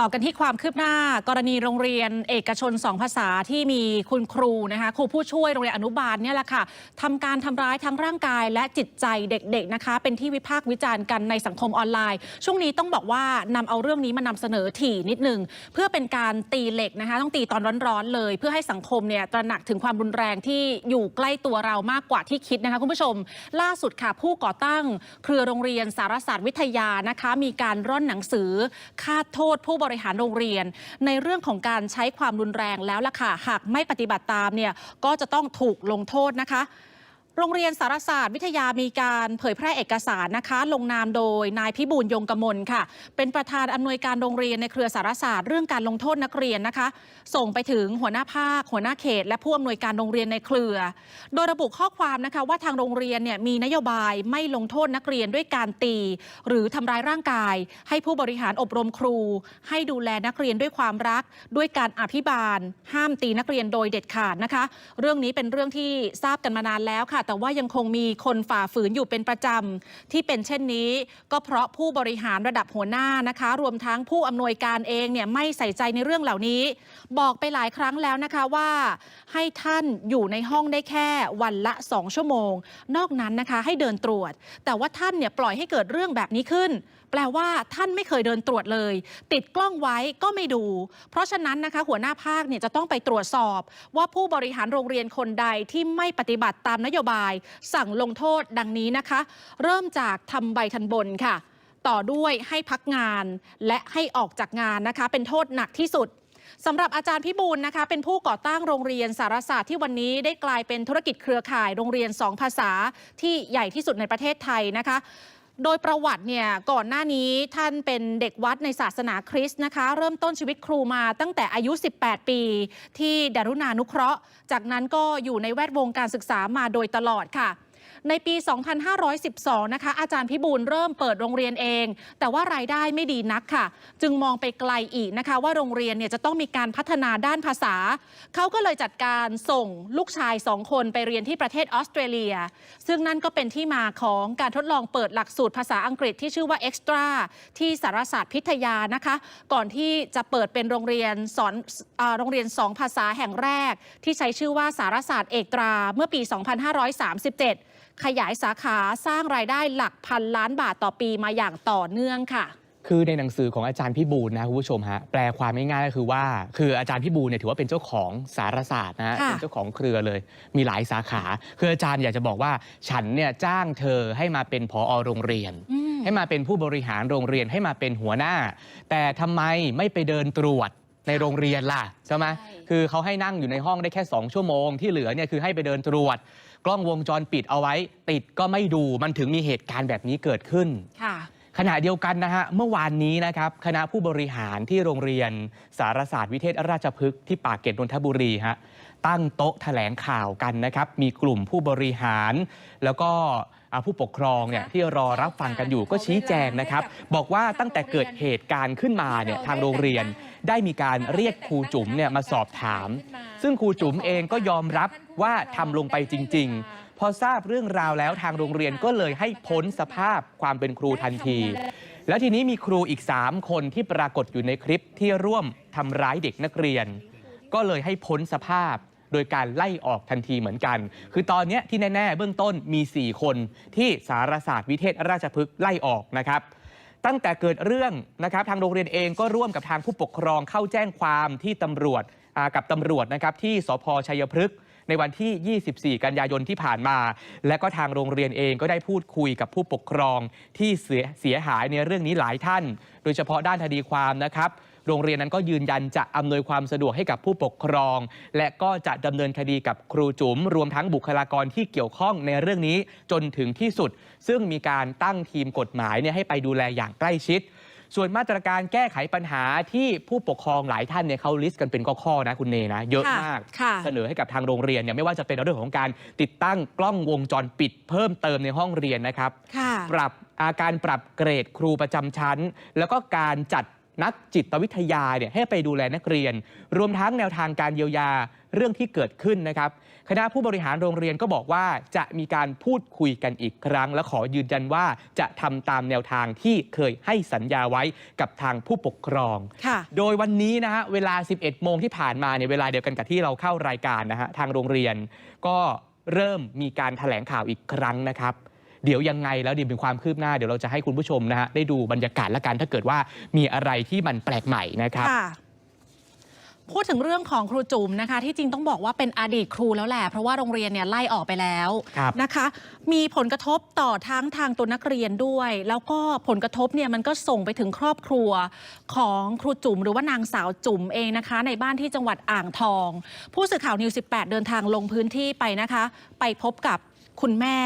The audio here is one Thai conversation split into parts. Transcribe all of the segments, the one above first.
ต่อกันที่ความคืบหน้ากรณีโรงเรียนเอกชนสองภาษาที่มีคุณครูนะคะครูผู้ช่วยโรงเรียนอนุบาลเนี่ยแหละค่ะทำการทำร้ายทั้งร่างกายและจิตใจเด็กๆนะคะ เป็นที่วิพากษ์วิจารณ์กันในสังคมออนไลน์ ช่วงนี้ต้องบอกว่านำเอาเรื่องนี้มานำเสนอถี่นิดนึง เพื่อเป็นการตีเหล็กนะคะ ต้องตีตอนร้อนๆเลย เพื่อให้สังคมเนี่ยตระหนักถึงความรุนแรงที่อยู่ใกล้ตัวเรามากกว่าที่คิดนะคะคุณผู้ชม ล่าสุดค่ะ ผู้ก่อตั้ง เครือโรงเรียนสารศาสตร์วิทยานะคะ มีการร่อนหนังสือคาดโทษผู้บริหารโรงเรียน ในเรื่องของการใช้ความรุนแรงแล้วล่ะค่ะ หากไม่ปฏิบัติตามเนี่ยก็จะต้องถูกลงโทษนะคะ โรงเรียนสารศาสตร์วิทยามีการเผยแพร่เอกสารนะคะ ลงนามโดยนายพิบูลยงกมลค่ะ เป็นประธานอำนวยการโรงเรียนในเครือสารศาสตร์เรื่องการลงโทษนักเรียนนะคะ ส่งไปถึงหัวหน้าภาค หัวหน้าเขต และผู้อำนวยการโรงเรียนในเครือ โดยระบุข้อความนะคะว่าทางโรงเรียนเนี่ยมีนโยบายไม่ลงโทษนักเรียนด้วยการตี หรือทำร้ายร่างกาย ให้ผู้บริหารอบรมครู ให้ดูแลนักเรียนด้วยความรัก ด้วยการอภิบาล ห้ามตีนักเรียนโดยเด็ดขาดนะคะ เรื่องนี้เป็นเรื่องที่ทราบกันมานานแล้วค่ะแต่ว่ายังคงมีคนฝ่าฝืนอยู่เป็นประจำ ที่เป็นเช่นนี้ ก็เพราะผู้บริหารระดับหัวหน้านะคะ รวมทั้งผู้อำนวยการเองเนี่ยไม่ใส่ใจในเรื่องเหล่านี้ บอกไปหลายครั้งแล้วนะคะว่าให้ท่านอยู่ในห้องได้แค่วันละ 2 ชั่วโมง นอกนั้นนะคะให้เดินตรวจ แต่ว่าท่านเนี่ยปล่อยให้เกิดเรื่องแบบนี้ขึ้น แปลว่าท่านไม่เคยเดินตรวจเลย ติดกล้องไว้ก็ไม่ดู เพราะฉะนั้นนะคะหัวหน้าภาคเนี่ยจะต้องไปตรวจสอบ ว่าผู้บริหารโรงเรียนคนใดที่ไม่ปฏิบัติตามนโยบาย สั่งลงโทษดังนี้นะคะ เริ่มจากทำใบทันบนค่ะ ต่อด้วยให้พักงานและให้ออกจากงานนะคะ เป็นโทษหนักที่สุดสำหรับอาจารย์พิบูลนะคะ เป็นผู้ก่อตั้งโรงเรียนสารศาสตร์ที่วันนี้ได้กลายเป็นธุรกิจเครือข่ายโรงเรียน 2 ภาษาที่ใหญ่ที่สุดในประเทศไทยนะคะ โดยประวัติเนี่ยก่อนหน้านี้ท่านเป็นเด็กวัดในศาสนาคริสต์นะคะ เริ่มต้นชีวิตครูมาตั้งแต่อายุ 18 ปี ที่ดารุณานุเคราะห์ จากนั้นก็อยู่ในแวดวงการศึกษามาโดยตลอดค่ะ ในปี 2512 นะคะ อาจารย์พิบูลเริ่มเปิดโรงเรียนเอง แต่ว่ารายได้ไม่ดีนักค่ะ จึงมองไปไกลอีกนะคะ ว่าโรงเรียนเนี่ยจะต้องมีการพัฒนาด้านภาษา เขาก็เลยจัดการส่งลูกชายสองคนไปเรียนที่ประเทศออสเตรเลีย ซึ่งนั่นก็เป็นที่มาของการทดลองเปิดหลักสูตรภาษาอังกฤษที่ชื่อว่า Extra ที่สารศาสตร์พิทยานะคะ ก่อนที่จะเปิดเป็นโรงเรียนสอนโรงเรียนสองภาษาแห่งแรก ที่ใช้ชื่อว่าสารศาสตร์เอกตราเมื่อปี 2537 ขยายสาขาสร้างรายได้หลักพันล้านบาทต่อปีมาอย่างต่อเนื่องค่ะคือในหนังสือของอาจารย์พิบูลนะคุณผู้ชมฮะแปลความง่ายๆก็คือว่า คืออาจารย์พิบูลเนี่ยถือว่าเป็นเจ้าของสารศาสตร์นะฮะค่ะเป็นเจ้าของเครือเลย มีหลายสาขา คืออาจารย์อยากจะบอกว่า ฉันเนี่ยจ้างเธอให้มาเป็นผอโรงเรียนอืมให้มาเป็นผู้บริหารโรงเรียนให้มาเป็นหัวหน้า แต่ทำไมไม่ไปเดินตรวจในโรงเรียนล่ะใช่ไหมใช่คือเขาให้นั่งอยู่ในห้องได้แค่ 2 ชั่วโมงที่เหลือเนี่ยคือให้ไปเดินตรวจ กล้องวงจรปิดเอาไว้ ติดก็ไม่ดูมันถึงมีเหตุการณ์แบบนี้เกิดขึ้นค่ะขณะเดียวกันนะฮะเมื่อวานนี้นะครับคณะผู้บริหารที่โรงเรียน สารศาสตร์วิเทศราชพฤกษ์ที่ปากเกร็ดนนทบุรีฮะตั้งโต๊ะแถลงข่าวกันนะครับ มีกลุ่มผู้บริหาร แล้วก็อ่า ผู้ปกครองเนี่ยที่รอรับฟังกันอยู่ก็ชี้แจงนะครับ บอกว่าตั้งแต่เกิดเหตุการณ์ขึ้นมาเนี่ยทางโรงเรียนได้มีการเรียกครูจุ๋มเนี่ยมาสอบถาม ซึ่งครูจุ๋มเองก็ยอมรับว่าทำลงไปจริง ๆ พอทราบเรื่องราวแล้วทางโรงเรียนก็เลยให้พ้นสภาพความเป็นครูทันที แล้วทีนี้มีครูอีก 3 คนที่ปรากฏอยู่ในคลิปที่ร่วมทำร้ายเด็กนักเรียน ก็เลยให้พ้นสภาพ โดยการไล่ออกทันทีเหมือนกัน คือตอนนี้ที่แน่ ๆ เบื้องต้นมี 4 คนที่สารศาสตร์วิเทศราชพฤกษ์ไล่ออกนะครับตั้งแต่เกิดเรื่องนะครับทางโรงเรียนเองก็ร่วมกับทางผู้ปกครองเข้าแจ้งความที่ตำรวจกับตำรวจนะครับที่สพชัยพฤกษ์ในวันที่ 24 กันยายนที่ผ่านมา และก็ทางโรงเรียนเองก็ได้พูดคุยกับผู้ปกครองที่เสียเสียหายในเรื่องนี้หลายท่าน โดยเฉพาะด้านคดีความนะครับ โรงเรียนนั้นก็ยืนยันจะอำนวยความสะดวกให้กับผู้ปกครอง และก็จะดำเนินคดีกับครูจุ๋ม รวมทั้งบุคลากรที่เกี่ยวข้องในเรื่องนี้จนถึงที่สุด ซึ่งมีการตั้งทีมกฎหมายเนี่ยให้ไปดูแลอย่างใกล้ชิด ส่วนมาตรการแก้ไขปัญหาที่ผู้ปกครองหลายท่านเนี่ยเขาลิสต์กันเป็นข้อๆนะคุณเนนะเยอะค่ะมาก ค่ะ เสนอให้กับทางโรงเรียนเนี่ยไม่ว่าจะเป็นเรื่องของการติดตั้งกล้องวงจรปิดเพิ่มเติมในห้องเรียนนะครับ ค่ะ ปรับอาการปรับเกรดครูประจำชั้น แล้วก็การจัด นักจิตวิทยาเนี่ยให้ไปดูแลนักเรียน รวมทั้งแนวทางการเยียวยาเรื่องที่เกิดขึ้นนะครับคณะผู้บริหารโรงเรียนก็บอกว่าจะมีการพูดคุยกันอีกครั้ง และขอยืนยันว่าจะทำตามแนวทางที่เคยให้สัญญาไว้กับทางผู้ปกครองค่ะโดยวันนี้นะฮะเวลา 11 โมงที่ผ่านมาเนี่ยเวลาเดียวกันกับที่เราเข้ารายการนะฮะทางโรงเรียน ก็เริ่มมีการแถลงข่าวอีกครั้งนะครับ เดี๋ยวยังไงแล้วเดี๋ยวเป็นความคืบหน้าเดี๋ยวเราจะให้คุณผู้ชมนะฮะได้ดูบรรยากาศละกันถ้าเกิดว่ามีอะไรที่มันแปลกใหม่นะครับค่ะพูดถึงเรื่องของครูจุ๋มนะคะ ที่จริงต้องบอกว่าเป็นอดีตครูแล้วแหละ เพราะว่าโรงเรียนเนี่ยไล่ออกไปแล้วครับนะคะ มีผลกระทบต่อทั้งทางตัวนักเรียนด้วย แล้วก็ผลกระทบเนี่ยมันก็ส่งไปถึงครอบครัวของครูจุ๋มหรือว่านางสาวจุ๋มเองนะคะ ในบ้านที่จังหวัดอ่างทอง ผู้สื่อข่าวนิว 18 เดินทางลงพื้นที่ไปนะคะ ไปพบกับ คุณแม่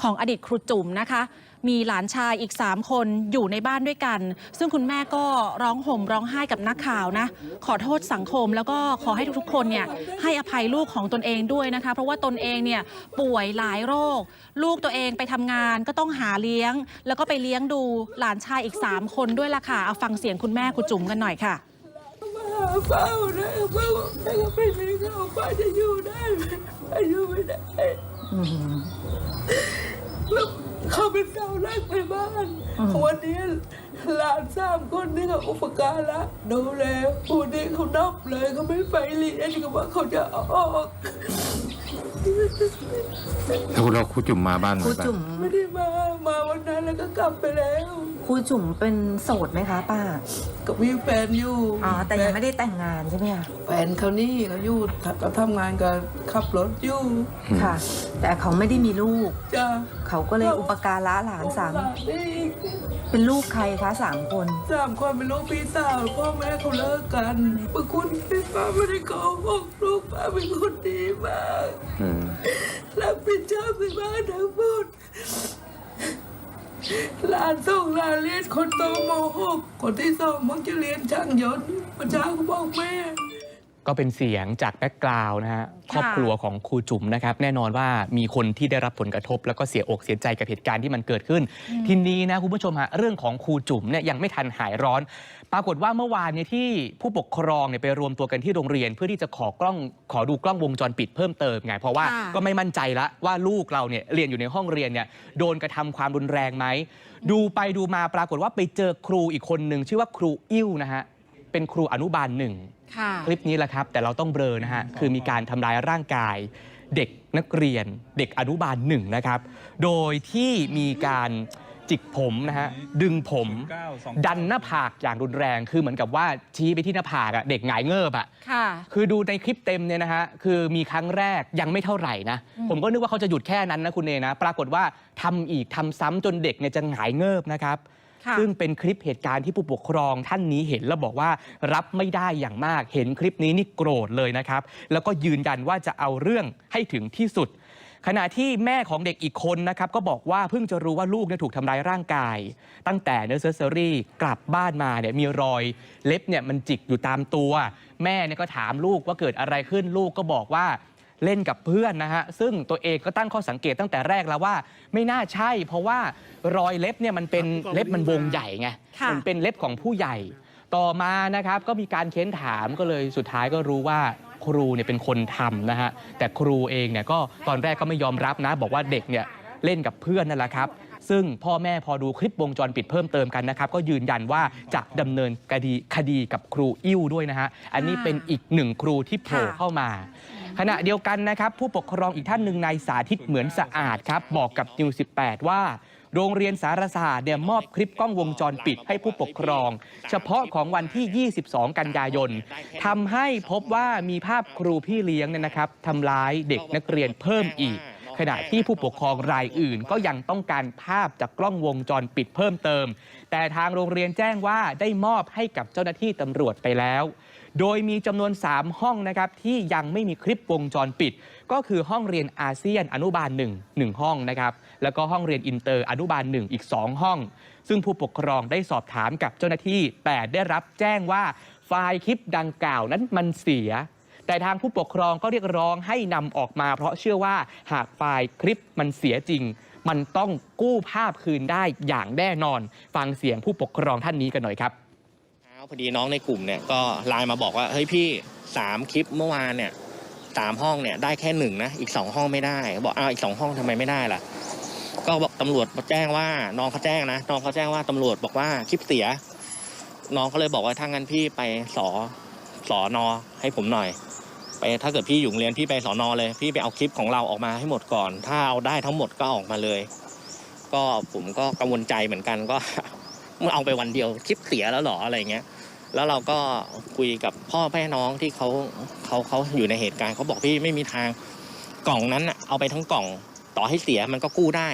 ของอดีตครูจุ๋มนะคะ มีหลานชายอีก 3 คนอยู่ในบ้านด้วยกัน ซึ่งคุณแม่ก็ร้องห่มร้องไห้กับนักข่าวนะ ขอโทษสังคมแล้วก็ขอให้ทุกๆ คนเนี่ยให้อภัยลูกของตนเองด้วยนะคะ เพราะว่าตนเองเนี่ยป่วยหลายโรค ลูกตัวเองไปทำงานก็ต้องหาเลี้ยง แล้วก็ไปเลี้ยงดูหลานชายอีก 3 คนด้วยล่ะค่ะเอาฟังเสียงคุณแม่คุณจุ๋มกันหน่อยค่ะมาเฝ้านะเฝ้าแต่ก็ไม่มีเขาป้าจะอยู่ได้ไหมป้าอยู่ไม่ได้ แล้วเขาเป็นเสาหลักในบ้านวันนี้หลานสามคนนี่เขาอุปการะดูแลผู้นี้เขานับเลยเขาไม่ไปเรียนก็ว่าเขาจะออกแล้วเราครูจุ่มมาบ้านไหครูบ้าง จุ๋มไม่ได้มา มาวันนั้นแล้วก็กลับไปแล้วค รูจุ๋มเป็นโสดไหมคะป้า ก็มีแฟนอยู่อ๋อ แต่ยังไม่ได้แต่งงานใช่ไหมคะแฟนเขานี่เขาอยู่ก็ทำงานกับขับรถอยู่ค่ะ แต่เขาไม่ได้มีลูก จ้าเขาก็เลยอุปการะหลานสามนี่เป็นลูกใครคะสามคน สามคนเป็นลูกพี่สาวพ่อแม่เขาเลิกกันบางคนพี่ป้าไม่ได้โกหกลูกป้าเป็นคนดีมากอืมรับผิดชอบในบ้านทั้งหมด หลานส่งหลานเรียนคนโตมหกคนที่สองมักจะเรียนช่างยนต์พระเจ้าก็บอกแม่ ก็เป็นเสียงจากแบ็กกราวน์นะฮะครอบครัวของครูจุ๋มนะครับ แน่นอนว่ามีคนที่ได้รับผลกระทบ แล้วก็เสียอกเสียใจกับเหตุการณ์ที่มันเกิดขึ้น ทีนี้นะคุณผู้ชมฮะเรื่องของครูจุ๋มเนี่ยยังไม่ทันหายร้อน ปรากฏว่าเมื่อวานเนี่ยที่ผู้ปกครองเนี่ยไปรวมตัวกันที่โรงเรียน เพื่อที่จะขอกล้องขอดูกล้องวงจรปิดเพิ่มเติมไงเพราะว่าค่ะก็ไม่มั่นใจละว่าลูกเราเนี่ยเรียนอยู่ในห้องเรียนเนี่ยโดนกระทำความรุนแรงไหมดูไปดูมาปรากฏว่าไปเจอครูอีกคนหนึ่งชื่อว่าครูอิ่วนะฮะเป็นครูอนุบาลหนึ่ง ค่ะ คลิปนี้แหละครับ แต่เราต้องเบลอนะฮะ คือมีการทำร้ายร่างกาย เด็กนักเรียน เด็กอนุบาลหนึ่งนะครับ โดยที่มีการ จิกผมนะฮะดึงผม ดันหน้าผากอย่างรุนแรงคือเหมือนกับว่าชี้ไปที่หน้าผากอะเด็กหงายเงิบอะค่ะ คือดูในคลิปเต็มเนี่ยนะฮะคือมีครั้งแรกยังไม่เท่าไหร่นะ ผมก็นึกว่าเขาจะหยุดแค่นั้นนะคุณเนนะ ปรากฏว่าทำอีกทำซ้ำจนเด็กเนี่ยจะหงายเงิบนะครับค่ะซึ่งเป็นคลิปเหตุการณ์ที่ผู้ปกครองท่านนี้เห็นแล้วบอกว่ารับไม่ได้อย่างมากเห็นคลิปนี้นี่โกรธเลยนะครับ แล้วก็ยืนยันว่าจะเอาเรื่องให้ถึงที่สุด ขณะที่แม่ของเด็กอีกคนนะครับก็บอกว่าเพิ่งจะรู้ว่าลูกเนี่ยถูกทำร้ายร่างกาย ตั้งแต่เนอร์เซอรี่กลับบ้านมาเนี่ยมีรอยเล็บเนี่ยมันจิกอยู่ตามตัว แม่เนี่ยก็ถามลูกว่าเกิดอะไรขึ้นลูกก็บอกว่าเล่นกับเพื่อนนะฮะ ซึ่งตัวเองก็ตั้งข้อสังเกตตั้งแต่แรกแล้วว่า ไม่น่าใช่ เพราะว่ารอยเล็บเนี่ยมันเป็นเล็บมันวงใหญ่ไงค่ะ มันเป็นเล็บของผู้ใหญ่ ต่อมานะครับก็มีการเค้นถามก็เลยสุดท้ายก็รู้ว่า ครูเนี่ยเป็นคนทำนะฮะแต่ครูเองเนี่ยก็ตอนแรกก็ไม่ยอมรับนะ บอกว่าเด็กเนี่ยเล่นกับเพื่อนนั่นแหละครับ ซึ่งพ่อแม่พอดูคลิปวงจรปิดเพิ่มเติมกันนะครับ ก็ยืนยันว่าจะดำเนินคดีคดีกับครูอิ่วด้วยนะฮะ อันนี้เป็นอีกหนึ่งครูที่โผล่เข้ามา ขณะเดียวกันนะครับ ผู้ปกครองอีกท่านหนึ่งนายสาธิตเหมือนสะอาดครับ บอกกับนิว18 ว่า โรงเรียนสารศาสตร์เนี่ยมอบคลิปกล้องวงจรปิดให้ผู้ปกครอง เฉพาะของวันที่ 22 กันยายนทำให้พบว่ามีภาพครูพี่เลี้ยงเนี่ยนะครับทำร้ายเด็กนักเรียนเพิ่มอีก ขณะที่ผู้ปกครองรายอื่นก็ยังต้องการภาพจากกล้องวงจรปิดเพิ่มเติม แต่ทางโรงเรียนแจ้งว่าได้มอบให้กับเจ้าหน้าที่ตำรวจไปแล้ว โดยมีจำนวน 3 ห้องนะครับที่ยังไม่มีคลิปวงจรปิด ก็คือห้องเรียนอาเซียนอนุบาล 1 1 ห้องนะครับแล้วก็ห้องเรียนอินเตอร์อนุบาล 1 อีก 2 ห้อง ซึ่งผู้ปกครองได้สอบถามกับเจ้าหน้าที่ แต่ได้รับแจ้งว่าไฟล์คลิปดังกล่าวนั้นมันเสียแต่ทางผู้ปกครองก็เรียกร้องให้นำออกมา เพราะเชื่อว่าหากไฟล์คลิปมันเสียจริง มันต้องกู้ภาพคืนได้อย่างแน่นอน ฟังเสียงผู้ปกครองท่านนี้กันหน่อยครับ พอดีน้องในกลุ่มเนี่ยก็ไลน์มาบอกว่าเฮ้ยพี่สามคลิปเมื่อวานเนี่ยสามห้องเนี่ยได้แค่หนึ่งนะอีกสองห้องไม่ได้บอกอ้าวอีกสองห้องทำไมไม่ได้ล่ะ ก็บอกตำรวจมาแจ้งว่าน้องเขาแจ้งนะน้องเขาแจ้งว่าตำรวจบอกว่าคลิปเสีย น้องเขาเลยบอกว่าถ้างั้นพี่ไปสอสอนอให้ผมหน่อย ไปถ้าเกิดพี่อยู่โรงเรียนพี่ไปสอนอเลย พี่ไปเอาคลิปของเราออกมาให้หมดก่อน ถ้าเอาได้ทั้งหมดก็ออกมาเลย ก็ผมก็กังวลใจเหมือนกันก็ มื่อเอาไปวันเดียวคลิปเสียแล้วหรออะไรเงี้ยแล้วเราก็คุยกับพ่อแม่น้องที่เขาเขาเขาอยู่ในเหตุการณ์เขาบอกพี่ไม่มีทางกล่องนั้นน่ะเอาไปทั้งกล่องต่อให้เสียมันก็กู้ได้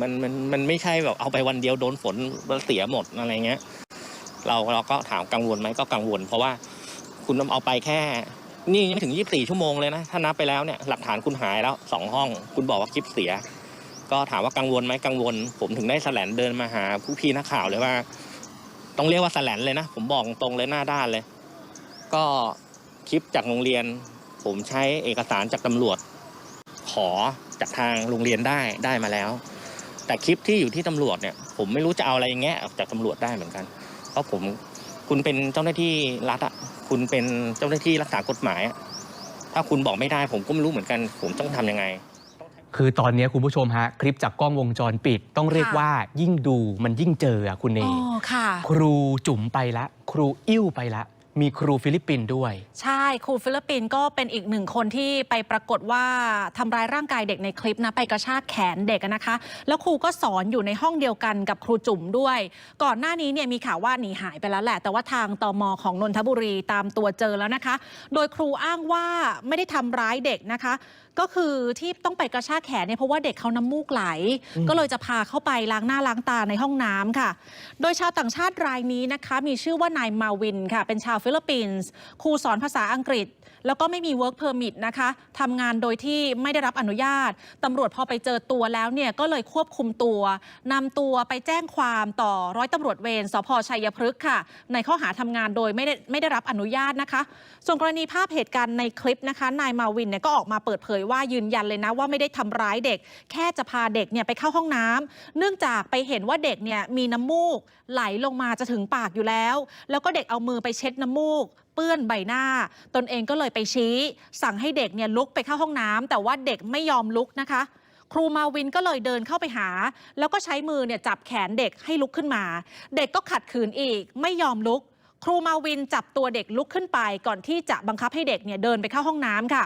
มันมันมันไม่ใช่แบบเอาไปวันเดียวโดนฝนเสียหมดอะไรเงี้ย เราเราก็ถามกังวลไหมก็กังวล เพราะว่าคุณเอาไปแค่ นี่ยังไม่ถึง 24 ชั่วโมงเลยนะ ถ้านับไปแล้วเนี่ยหลักฐานคุณหายแล้วสองห้อง คุณบอกว่าคลิปเสีย ก็ถามว่ากังวลไหมกังวล ผมถึงได้แสลนเดินมาหาผู้พี่นักข่าวเลยว่า ต้องเรียกว่าแสลนเลยนะ ผมบอกตรงเลยหน้าด้านเลย ก็คลิปจากโรงเรียน ผมใช้เอกสารจากตำรวจ ขอจากทางโรงเรียนได้ได้มาแล้ว แต่คลิปที่อยู่ที่ตำรวจเนี่ย ผมไม่รู้จะเอาอะไรแงะจากตำรวจได้เหมือนกัน เพราะผมคุณเป็นเจ้าหน้าที่รัฐอะคุณเป็นเจ้าหน้าที่รักษากฎหมายอะถ้าคุณบอกไม่ได้ ผมก็ไม่รู้เหมือนกัน ผมต้องทำยังไง คือตอนนี้คุณผู้ชมฮะ คลิปจากกล้องวงจรปิด ต้องเรียกค่ะ ว่ายิ่งดูมันยิ่งเจออะคุณเนอ๋อค่ะ ครูจุ๋มไปละ ครูอิ่วไปละ มีครูฟิลิปปินส์ด้วย ใช่ครูฟิลิปปินส์ก็เป็นอีกหนึ่งคนที่ไปปรากฏว่าทำร้ายร่างกายเด็กในคลิปนะไปกระชากแขนเด็กอะนะคะ แล้วครูก็สอนอยู่ในห้องเดียวกันกับครูจุ๋มด้วย ก่อนหน้านี้เนี่ยมีข่าวว่าหนีหายไปแล้วแหละ แต่ว่าทางตมของนนทบุรีตามตัวเจอแล้วนะคะ โดยครูอ้างว่าไม่ได้ทำร้ายเด็กนะคะ ก็คือที่ต้องไปกระชากแขนเนี่ยเพราะว่าเด็กเขาน้ำมูกไหลอืมก็เลยจะพาเข้าไปล้างหน้าล้างตาในห้องน้ำค่ะ โดยชาวต่างชาติรายนี้นะคะ มีชื่อว่านายมาวินค่ะเป็นชาวฟิลิปปินส์ครูสอนภาษาอังกฤษ แล้วก็ไม่มี work permit นะคะทำงานโดยที่ไม่ได้รับอนุญาตตำรวจพอไปเจอตัวแล้วเนี่ยก็เลยควบคุมตัวนำตัวไปแจ้งความต่อร้อยตำรวจเวรสพชัยพฤกษ์ค่ะ ในข้อหาทำงานโดยไม่ได้ไม่ได้รับอนุญาตนะคะ ส่วนกรณีภาพเหตุการณ์ในคลิปนะคะนายมาวินเนี่ยก็ออกมาเปิดเผยว่ายืนยันเลยนะว่าไม่ได้ทำร้ายเด็ก แค่จะพาเด็กเนี่ยไปเข้าห้องน้ำเนื่องจากไปเห็นว่าเด็กเนี่ยมีน้ำมูกไหลลงมาจะถึงปากอยู่แล้ว แล้วก็เด็กเอามือไปเช็ดน้ำมูก เปื้อนใบหน้า ตนเองก็เลยไปชี้ สั่งให้เด็กเนี่ยลุกไปเข้าห้องน้ำแต่ว่าเด็กไม่ยอมลุกนะคะ ครูมาวินก็เลยเดินเข้าไปหา แล้วก็ใช้มือเนี่ยจับแขนเด็กให้ลุกขึ้นมา เด็กก็ขัดขืนอีกไม่ยอมลุก ครูมาวินจับตัวเด็กลุกขึ้นไป ก่อนที่จะบังคับให้เด็กเนี่ยเดินไปเข้าห้องน้ำค่ะ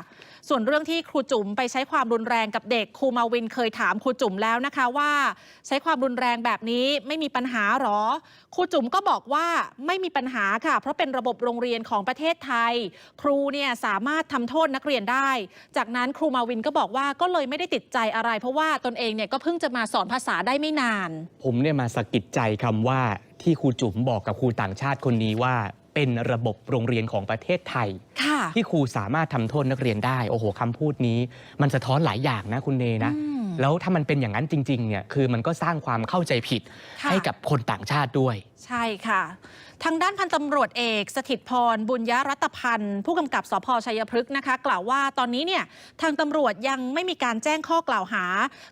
ส่วนเรื่องที่ครูจุ๋มไปใช้ความรุนแรงกับเด็กครูมาวินเคยถามครูจุ๋มแล้วนะคะว่า ใช้ความรุนแรงแบบนี้ไม่มีปัญหาหรอ ครูจุ๋มก็บอกว่าไม่มีปัญหาค่ะ เพราะเป็นระบบโรงเรียนของประเทศไทย ครูเนี่ยสามารถทำโทษนักเรียนได้ จากนั้นครูมาวินก็บอกว่าก็เลยไม่ได้ติดใจอะไร เพราะว่าตนเองเนี่ยก็เพิ่งจะมาสอนภาษาได้ไม่นาน ผมเนี่ยมาสะกิดใจคำว่า ที่ครูจุ๋มบอกกับครูต่างชาติคนนี้ว่าเป็นระบบโรงเรียนของประเทศไทย ค่ะ ที่ครูสามารถทำโทษนักเรียนได้ โอ้โหคำพูดนี้ มันสะท้อนหลายอย่างนะคุณเนนะ อืมแล้วถ้ามันเป็นอย่างนั้นจริงๆเนี่ยคือมันก็สร้างความเข้าใจผิดค่ะ ให้กับคนต่างชาติด้วยใช่ค่ะ ทางด้านพันตำรวจเอก สถิตพร บุญยรัตพันธ์ ผู้กำกับสพชัยพฤกษ์นะคะ กล่าวว่าตอนนี้เนี่ยทางตำรวจยังไม่มีการแจ้งข้อกล่าวหา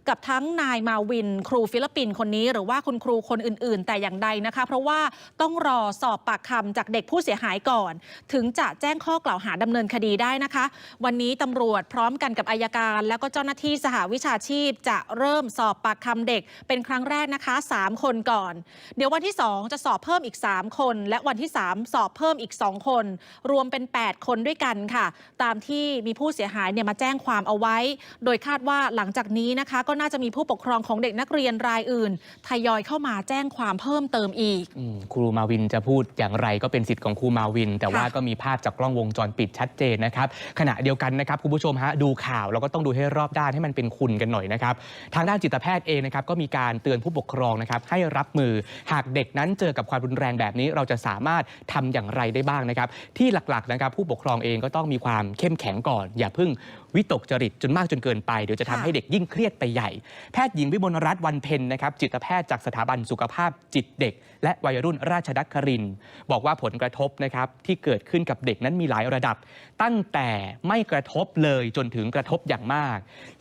กับทั้งนายมาวิน ครูฟิลิปปินส์คนนี้ หรือว่าคุณครูคนอื่น ๆ แต่อย่างใดนะคะ เพราะว่าต้องรอสอบปากคำจากเด็กผู้เสียหายก่อน ถึงจะแจ้งข้อกล่าวหาดำเนินคดีได้นะคะ วันนี้ตำรวจพร้อมกันกับอายการ แล้วก็เจ้าหน้าที่สหวิชาชีพ จะเริ่มสอบปากคำเด็ก เป็นครั้งแรกนะคะ 3 คนก่อน เดี๋ยววันที่ 2 จะสอบเพิ่มอีก 3 คน และวันที่ 3 สอบเพิ่มอีก 2 คน รวมเป็น 8 คนด้วยกันค่ะ ตามที่มีผู้เสียหายเนี่ยมาแจ้งความเอาไว้ โดยคาดว่าหลังจากนี้นะคะ ก็น่าจะมีผู้ปกครองของเด็กนักเรียนรายอื่นทยอยเข้ามาแจ้งความเพิ่มเติมอีกอืมครูมาวินจะพูดอย่างไรก็เป็นสิทธิ์ของครูมาวิน แต่ว่าค่ะก็มีภาพจากกล้องวงจรปิดชัดเจนนะครับขณะเดียวกันนะครับคุณผู้ชมฮะดูข่าวเราก็ต้องดูให้รอบด้านให้มันเป็นคุณกันหน่อยนะครับทางด้านจิตแพทย์เองนะครับก็มีการเตือนผู้ปกครองนะครับให้รับมือหากเด็กนั้นเจอกับความรุนแรงแบบนี้ เราจะสามารถทำอย่างไรได้บ้างนะครับ ที่หลักๆนะครับผู้ปกครองเองก็ต้องมีความเข้มแข็งก่อน อย่าเพิ่ง วิตกจริตจนมากจนเกินไปเดี๋ยวจะทำให้เด็กยิ่งเครียดไปใหญ่ แพทย์หญิงวิมลรัตน์วันเพ็ญนะครับจิตแพทย์จากสถาบันสุขภาพจิตเด็ก และวัยรุ่นราชดัครินทร์บอกว่าผลกระทบนะครับที่เกิดขึ้นกับเด็กนั้นมีหลายระดับ ตั้งแต่ไม่กระทบเลยจนถึงกระทบอย่างมาก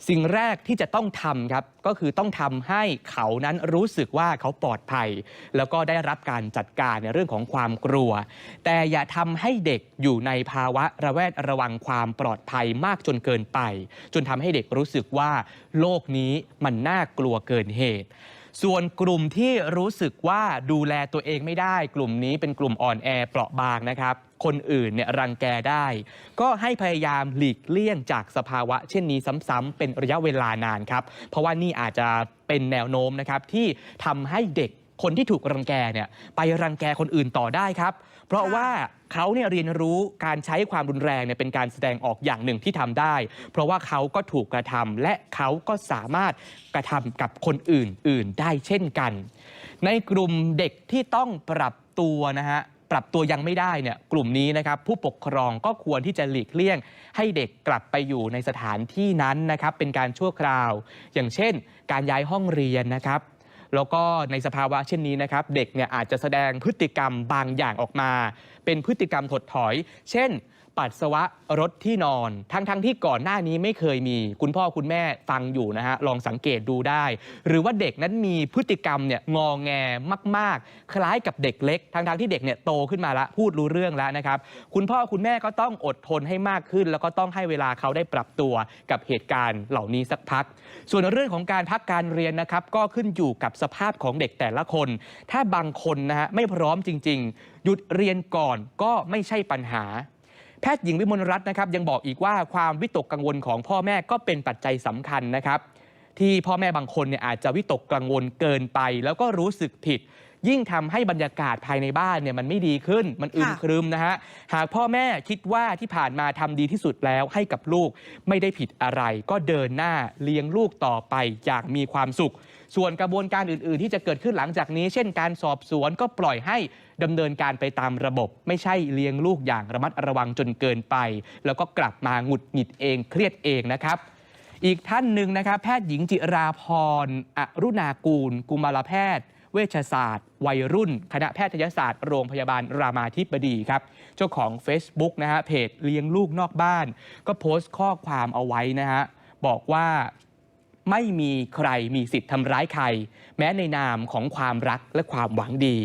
สิ่งแรกที่จะต้องทำครับก็คือต้องทำให้เขานั้นรู้สึกว่าเขาปลอดภัย แล้วก็ได้รับรับการจัดการในเรื่องของความกลัว แต่อย่าทำให้เด็กอยู่ในภาวะระแวดระวังความปลอดภัยมากจนเกินไป จนทำให้เด็กรู้สึกว่า โลกนี้มันน่ากลัวเกินเหตุส่วนกลุ่มที่รู้สึกว่าดูแลตัวเองไม่ได้ กลุ่มนี้เป็นกลุ่มอ่อนแอเปราะบางนะครับ คนอื่นเนี่ยรังแกได้ ก็ให้พยายามหลีกเลี่ยงจากสภาวะ เช่นนี้ซ้ำๆเป็นระยะเวลานานครับ เพราะว่านี่อาจจะเป็นแนวโน้มนะครับที่ทำให้เด็กคนที่ถูกรังแกเนี่ยไปรังแกคนอื่นต่อได้ครับ เพราะว่าเขาเนี่ยเรียนรู้การใช้ความรุนแรงเนี่ยเป็นการแสดงออกอย่างหนึ่งที่ทำได้ เพราะว่าเขาก็ถูกกระทำและเขาก็สามารถกระทำกับคนอื่นๆได้เช่นกัน ในกลุ่มเด็กที่ต้องปรับตัวนะฮะปรับตัวยังไม่ได้เนี่ยกลุ่มนี้นะครับผู้ปกครองก็ควรที่จะหลีกเลี่ยง ให้เด็กกลับไปอยู่ในสถานที่นั้นนะครับเป็นการชั่วคราว อย่างเช่น การย้ายห้องเรียนนะครับ แล้วก็ในสภาวะเช่นนี้นะครับเด็กเนี่ยอาจจะแสดงพฤติกรรมบางอย่างออกมา เป็นพฤติกรรมถดถอย เช่น ปัสสาวะรถที่นอน ทั้งๆทที่ก่อนหน้านี้ไม่เคยมี คุณพ่อคุณแม่ฟังอยู่นะฮะลองสังเกตดูได้ หรือว่าเด็กนั้นมีพฤติกรรมเนี่ยงอแงมาก ๆ คล้ายกับเด็กเล็ก ทั้งๆที่เด็กเนี่ยโตขึ้นมาแล้วพูดรู้เรื่องแล้วนะครับ คุณพ่อคุณแม่ก็ต้องอดทนให้มากขึ้น แล้วก็ต้องให้เวลาเขาได้ปรับตัวกับเหตุการณ์เหล่านี้สักพัก ส่วนเรื่องของการพักการเรียนนะครับก็ขึ้นอยู่กับสภาพของเด็กแต่ละคน ถ้าบางคนนะฮะไม่พร้อมจริง ๆ หยุดเรียนก่อนก็ไม่ใช่ปัญหา แพทย์หญิงวิมลรัตน์นะครับยังบอกอีกว่าความวิตกกังวลของพ่อแม่ก็เป็นปัจจัยสำคัญนะครับ ที่พ่อแม่บางคนเนี่ยอาจจะวิตกกังวลเกินไป แล้วก็รู้สึกผิด ยิ่งทำให้บรรยากาศภายในบ้านเนี่ยมันไม่ดีขึ้น มันอึมค่ะครึมนะฮะหากพ่อแม่คิดว่าที่ผ่านมาทำดีที่สุดแล้วให้กับลูกไม่ได้ผิดอะไร ก็เดินหน้าเลี้ยงลูกต่อไปอย่างมีความสุข ส่วนกระบวนการอื่น ๆ ที่จะเกิดขึ้นหลังจากนี้ เช่น การสอบสวนก็ปล่อยให้ ดำเนินการไปตามระบบ ไม่ใช่เลี้ยงลูกอย่างระมัดระวังจนเกินไป แล้วก็กลับมาหงุดหงิดเองเครียดเองนะครับอีกท่านหนึ่งนะครับแพทย์หญิงจิราพรอรุณากูล กุมารแพทย์ เวชศาสตร์ วัยรุ่น คณะแพทยศาสตร์ โรงพยาบาลรามาธิบดีครับ เจ้าของ Facebook นะฮะเพจเลี้ยงลูกนอกบ้าน ก็โพสต์ข้อความเอาไว้นะฮะบอกว่าไม่มีใครมีสิทธิ์ทำร้ายใคร แม้ในนามของความรักและความหวังดี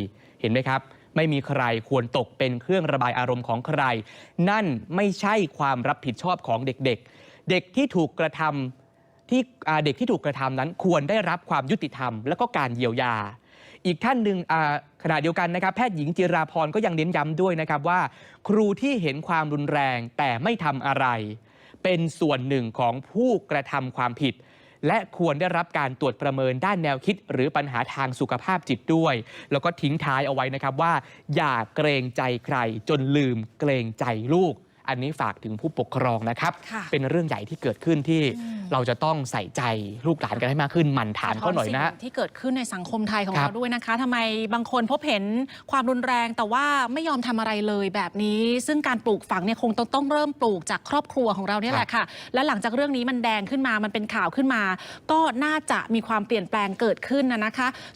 เห็นไหมครับ ไม่มีใครควรตกเป็นเครื่องระบายอารมณ์ของใคร นั่นไม่ใช่ความรับผิดชอบของเด็กๆ เด็กที่ถูกกระทำที่เด็กที่ถูกกระทำนั้นควรได้รับความยุติธรรม และก็การเยียวยา อีกท่านหนึ่งขณะเดียวกันนะครับ แพทย์หญิงจิราพรก็ยังเน้นย้ำด้วยนะครับว่า ครูที่เห็นความรุนแรงแต่ไม่ทำอะไร เป็นส่วนหนึ่งของผู้กระทำความผิด และควรได้รับการตรวจประเมินด้านแนวคิด หรือปัญหาทางสุขภาพจิตด้วย แล้วก็ทิ้งท้ายเอาไว้นะครับว่า อย่าเกรงใจใครจนลืมเกรงใจลูก อันนี้ฝากถึงผู้ปกครองนะครับค่ะเป็นเรื่องใหญ่ที่เกิดขึ้นที่เราจะต้องใส่ใจลูกหลานกันให้มากขึ้นหมั่นถามเขาหน่อยนะสสิ่งที่เกิดขึ้นในสังคมไทยของครับเราด้วยนะคะทำไมบางคนพบเห็นความรุนแรงแต่ว่าไม่ยอมทำอะไรเลยแบบนี้ ซึ่งการปลูกฝังเนี่ยคงต้องต้องเริ่มปลูกจากครอบครัวของเราเนี่ยแหละค่ะ และหลังจากเรื่องนี้มันแดงขึ้นมามันเป็นข่าวขึ้นมา ก็น่าจะมีความเปลี่ยนแปลงเกิดขึ้นนะนะคะ